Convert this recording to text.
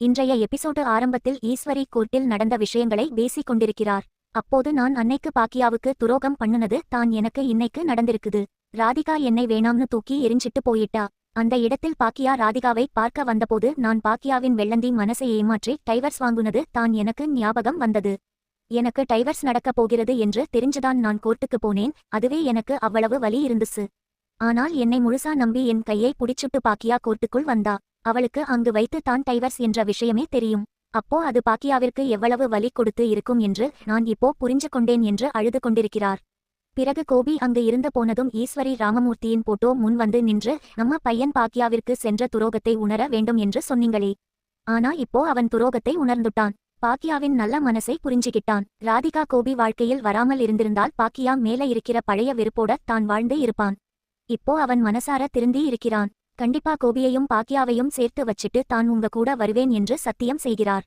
இன்றைய எபிசோடு ஆரம்பத்தில் ஈஸ்வரி கோர்ட்டில் நடந்த விஷயங்களை பேசிக் கொண்டிருக்கிறார் அப்போது நான் அன்னைக்கு பாக்கியாவுக்கு துரோகம் பண்ணுனது தான் எனக்கு இன்னைக்கு நடந்திருக்குது. ராதிகா என்னை வேணாம்னு தூக்கி எரிஞ்சிட்டு போயிட்டா. அந்த இடத்தில் பாக்கியா ராதிகாவை பார்க்க வந்தபோது நான் பாக்கியாவின் வெள்ளந்தி மனசை ஏமாற்றி டைவர்ஸ் வாங்குனது தான் எனக்கு ஞாபகம் வந்தது. எனக்கு டைவர்ஸ் நடக்கப் போகிறது என்று தெரிஞ்சுதான் நான் கோர்ட்டுக்கு போனேன். அதுவே எனக்கு அவ்வளவு வலி இருந்துச்சு. ஆனால் என்னை முழுசா நம்பி என் கையை புடிச்சுட்டு பாக்கியா கோர்ட்டுக்குள் வந்தா. அவளுக்கு அங்கு வைத்து தான் டைவர்ஸ் என்ற விஷயமே தெரியும். அப்போ அது பாக்கியாவிற்கு எவ்வளவு வலி கொடுத்து இருக்கும் என்று நான் இப்போ புரிஞ்சு கொண்டேன் என்று அழுது கொண்டிருக்கிறார். பிறகு கோபி அங்கு இருந்து போனதும் ஈஸ்வரி ராமமூர்த்தியின் போட்டோ முன் வந்து நின்று நம்ம பையன் பாக்கியாவிற்கு சென்ற துரோகத்தை உணர வேண்டும் என்று சொன்னீங்களே. ஆனா இப்போ அவன் துரோகத்தை உணர்ந்துட்டான். பாக்கியாவின் நல்ல மனசை புரிஞ்சுகிட்டான். ராதிகா கோபி வாழ்க்கையில் வராமல் இருந்திருந்தால் பாக்கியா மேல இருக்கிற பழைய வெறுப்போட தான் வாழ்ந்து இருப்பான். இப்போ அவன் மனசார திருந்தி இருக்கிறான். கண்டிப்பா கோபியையும் பாக்கியாவையும் சேர்த்து வச்சிட்டு தான் உங்க கூட வருவேன் என்று சத்தியம் செய்கிறார்.